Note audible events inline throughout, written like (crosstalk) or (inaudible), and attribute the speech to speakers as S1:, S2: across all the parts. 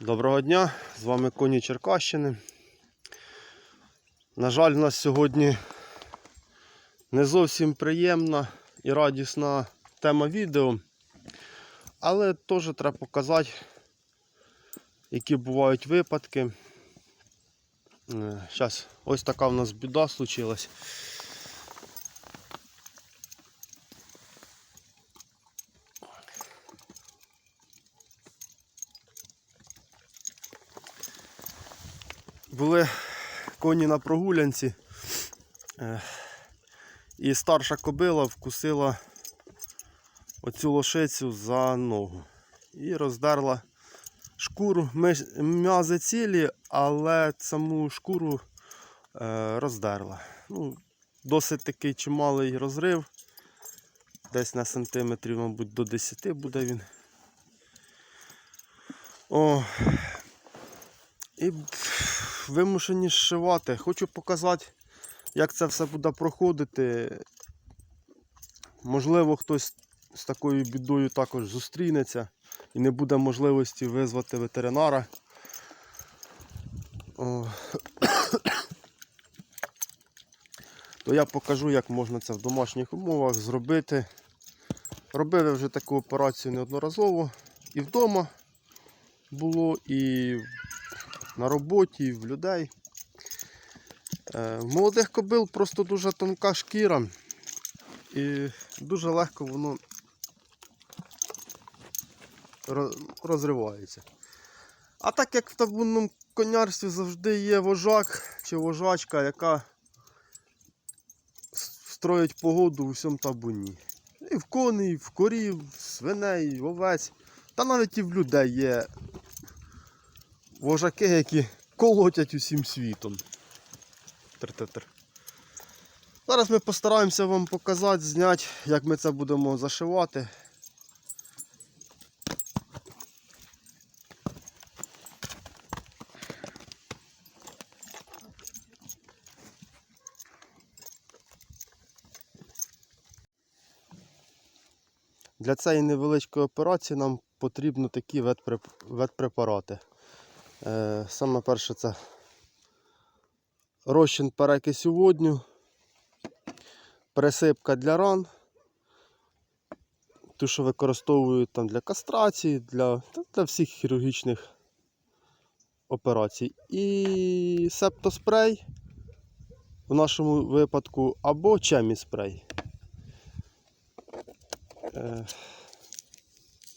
S1: Доброго дня, з вами Коні Черкащини. На жаль, у нас сьогодні не зовсім приємна і радісна тема відео, але теж треба показати, які бувають випадки. Зараз ось така в нас біда случилась. Були коні на прогулянці, е, і старша кобила вкусила оцю лошицю за ногу і роздерла шкуру. М'язи цілі, але саму шкуру е, роздерла. Ну, досить такий чималий розрив. Десь на сантиметрів, мабуть, до 10 буде він. О, і вимушені зшивати. Хочу показати, як це все буде проходити. Можливо, хтось з такою бідою також зустрінеться і не буде можливості визвати ветеринара. О. (coughs) То я покажу, як можна це в домашніх умовах зробити. Робив я вже таку операцію неодноразово і вдома було, і на роботі, в людей. Е, В молодих кобил просто дуже тонка шкіра і дуже легко воно розривається. А так як в табунному конярстві завжди є вожак чи вожачка, яка строїть погоду у всьому табуні. І в коней, і в корів, в свиней, і в овець. Та навіть і в людей є вожаки, які колотять усім світом. Тр-тр-тр. Зараз ми постараємося вам показати, зняти, як ми це будемо зашивати. Для цієї невеличкої операції нам потрібно такі ветпреп- ветпрепарати. Е, Саме перше це розчин перекисю водню, присипка для ран, ту, що використовують там для кастрації, для, для всіх хірургічних операцій. І септоспрей в нашому випадку або чеміспрей. Е,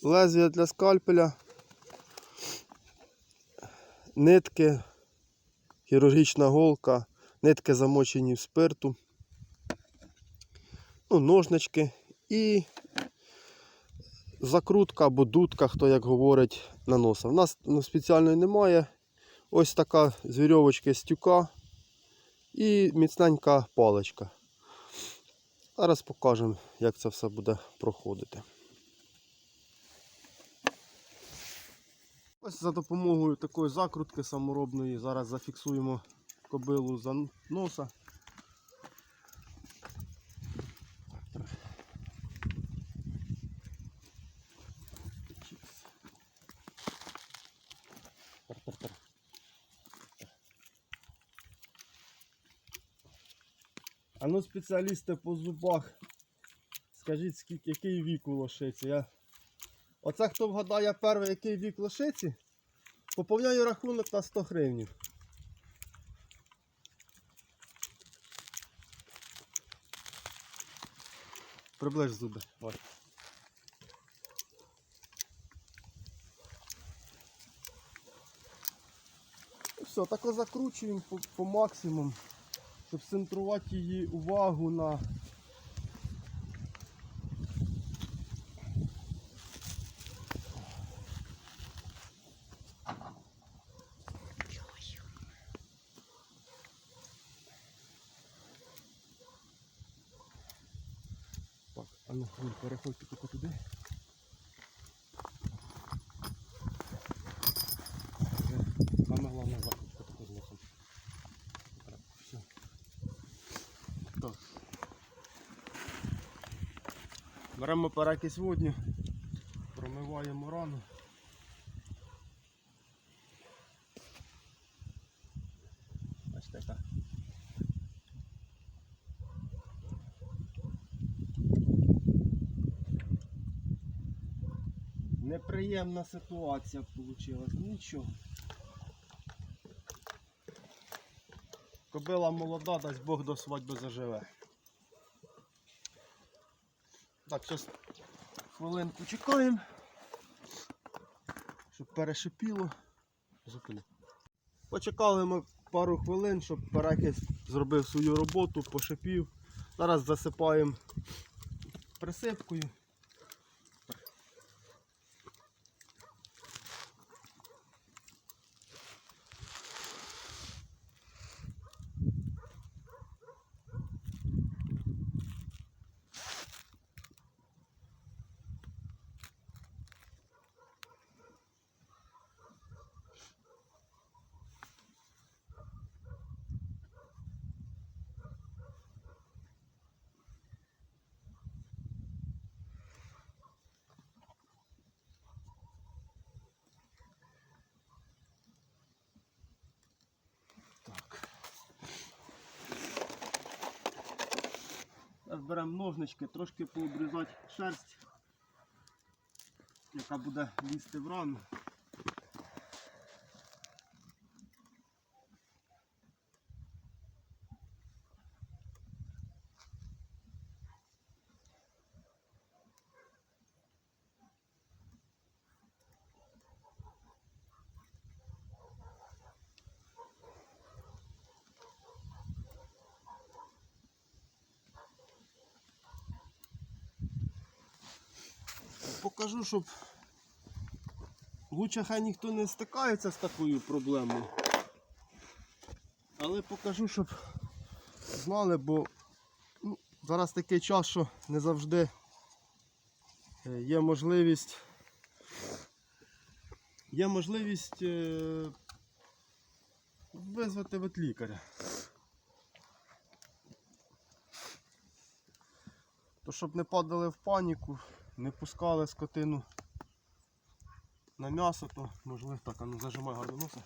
S1: Лезвія для скальпеля, нитки, хірургічна голка, нитки замочені в спирту, ну, ножнички і закрутка або дудка, хто як говорить, на носа. У нас ну, спеціальної немає. Ось така з вірьовочки стюка і міцненька паличка. Зараз покажемо, як це все буде проходити. Ось за допомогою такої закрутки саморобної зараз зафіксуємо кобилу за носа. А ну спеціалісти по зубах. Скажіть, скільки, який вік у лошиці? Я... Оце хто вгадає перший, який вік лошиці, поповняю рахунок на 100 гривень. Приближ зуби. Ось. Все, так ось закручуємо по, по максимуму, щоб центрувати її увагу на Так, а ну хвиль, переходьте тільки туди. Саме головне закрутка тут носом. Все. Так. Беремо параки сьогодні, промиваємо рану. Неприємна ситуація вийшла. Нічого. Кобила молода, дасть Бог до свадьби заживе. Так, зараз хвилинку чекаємо, щоб перешипіло. Зупини. Почекали ми пару хвилин, щоб перекис зробив свою роботу, пошипів. Зараз засипаємо присипкою. Беремо ножнички, трошки пообрізати шерсть, яка буде лізти в рану. Покажу, щоб лучше хай ніхто не стикається з такою проблемою. Але покажу, щоб знали, бо ну, зараз такий час, що не завжди е, є можливість. Є можливість е, визвати ветлікаря. То щоб не падали в паніку, не пускали скотину на м'ясо, то можливо так, а ну зажимай гарно носа.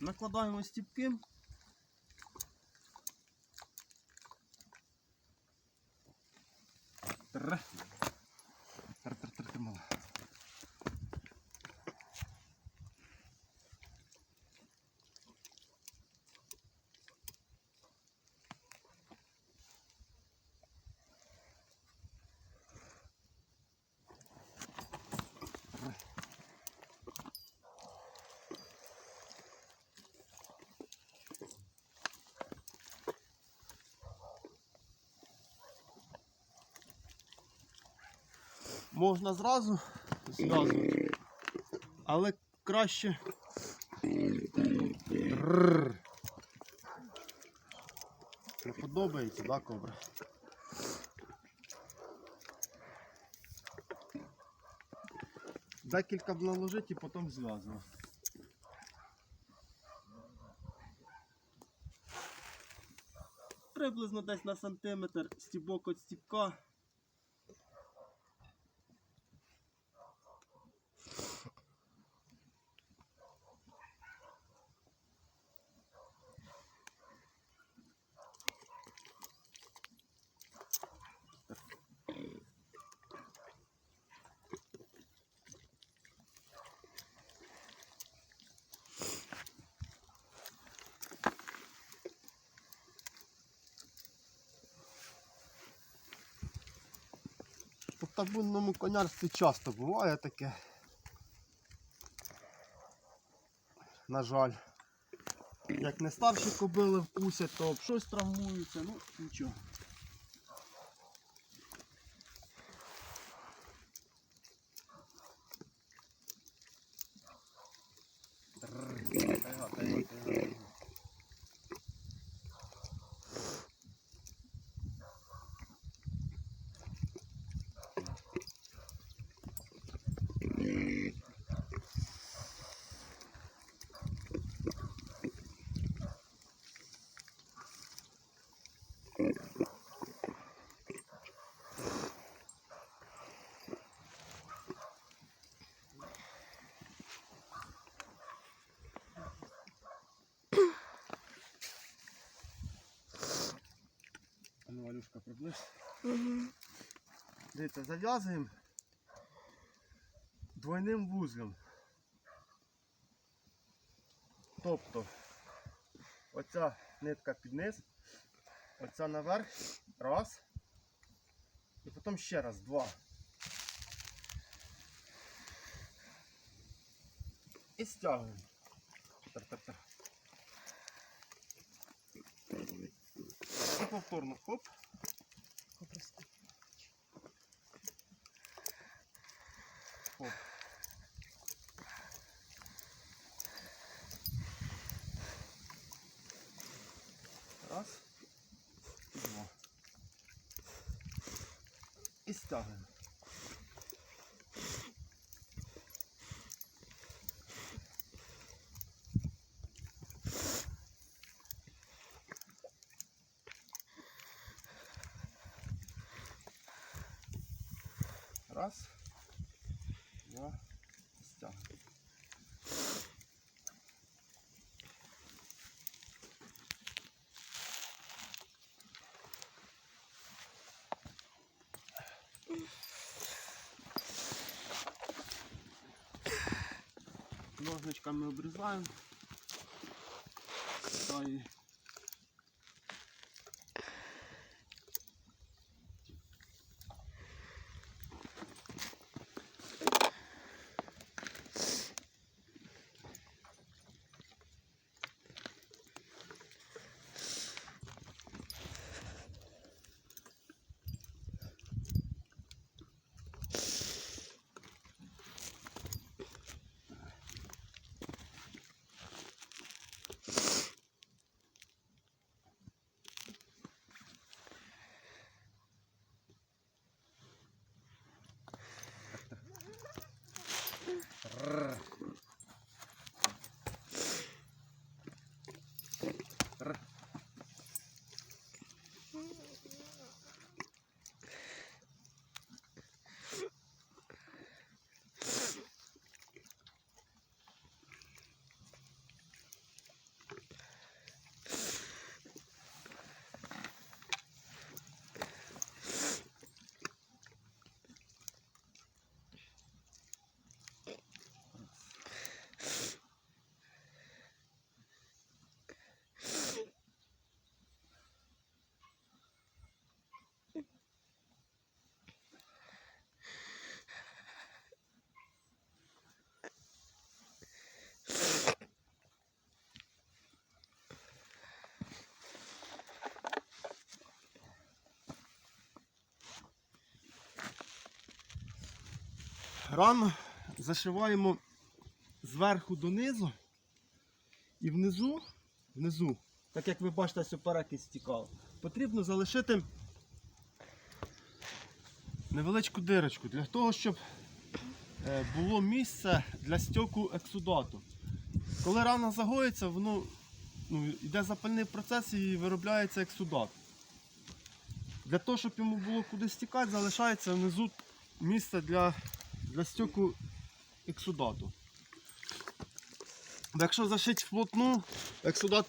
S1: Накладаємо стіпки. Тр. Можна зразу зв'язувати, але краще. Не подобається, да, кобра? Декілька б наложити і потім зв'язувати. Приблизно десь на сантиметр стібок від стібка. Табунному конярстві часто буває таке. На жаль. Як не старші кобили вкусять, то щось травмуються, ну нічого. Ілюшка, приблизь.
S2: Угу.
S1: Дивіться, зав'язуємо двойним вузлом. Тобто оця нитка під низ, оця наверх, раз. І потім ще раз, два. І стягуємо. І повторно. Хоп. Раз. І два. І стягуємо. Раз. Два. Стягуємо. Ножничками обрізаємо. Та і Рану зашиваємо зверху донизу і внизу, внизу, так як ви бачите, ось перекись стікав, потрібно залишити невеличку дирочку для того, щоб е, було місце для стьоку ексудату. Коли рана загоїться, воно ну, йде запальний процес і виробляється ексудат. Для того, щоб йому було куди стікати, залишається внизу місце для для стьоку ексудату. Якщо зашити вплотну, ексудат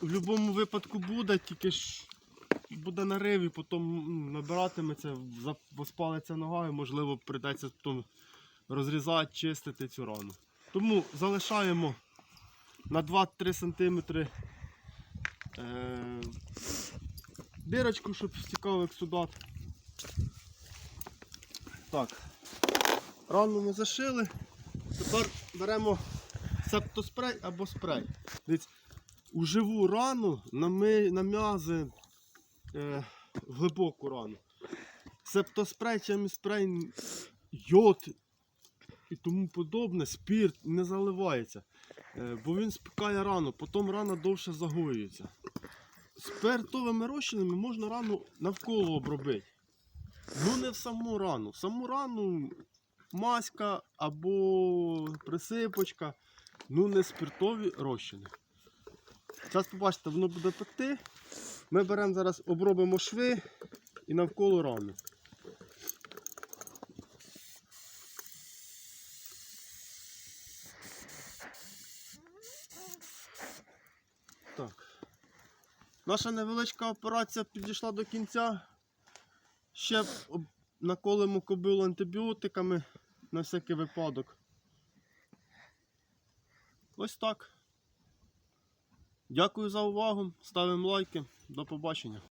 S1: в будь-якому випадку буде, тільки ж буде нарив і потім набиратиметься, воспалиться нога і можливо прийдеться потім розрізати, чистити цю рану. Тому залишаємо на 2-3 см е, дирочку, щоб стікав ексудат. Так. Рану ми зашили. Тепер беремо септоспрей або спрей. Дивіться, у живу рану нам'язи е, глибоку рану. Септоспрей, чим спрей, йод і тому подобне, спірт не заливається. Е, бо він спікає рану, потім рана довше загоюється. Спиртовими розчинами можна рану навколо обробити. Ну не в саму рану. В саму рану маська або присипочка, ну не спиртові розчини. Зараз побачите, воно буде пекти. Ми беремо зараз, обробимо шви і навколо рани. Так. Наша невеличка операція підійшла до кінця. Ще наколимо кобилу антибіотиками на всякий випадок. Ось так. Дякую за увагу. Ставимо лайки. До побачення.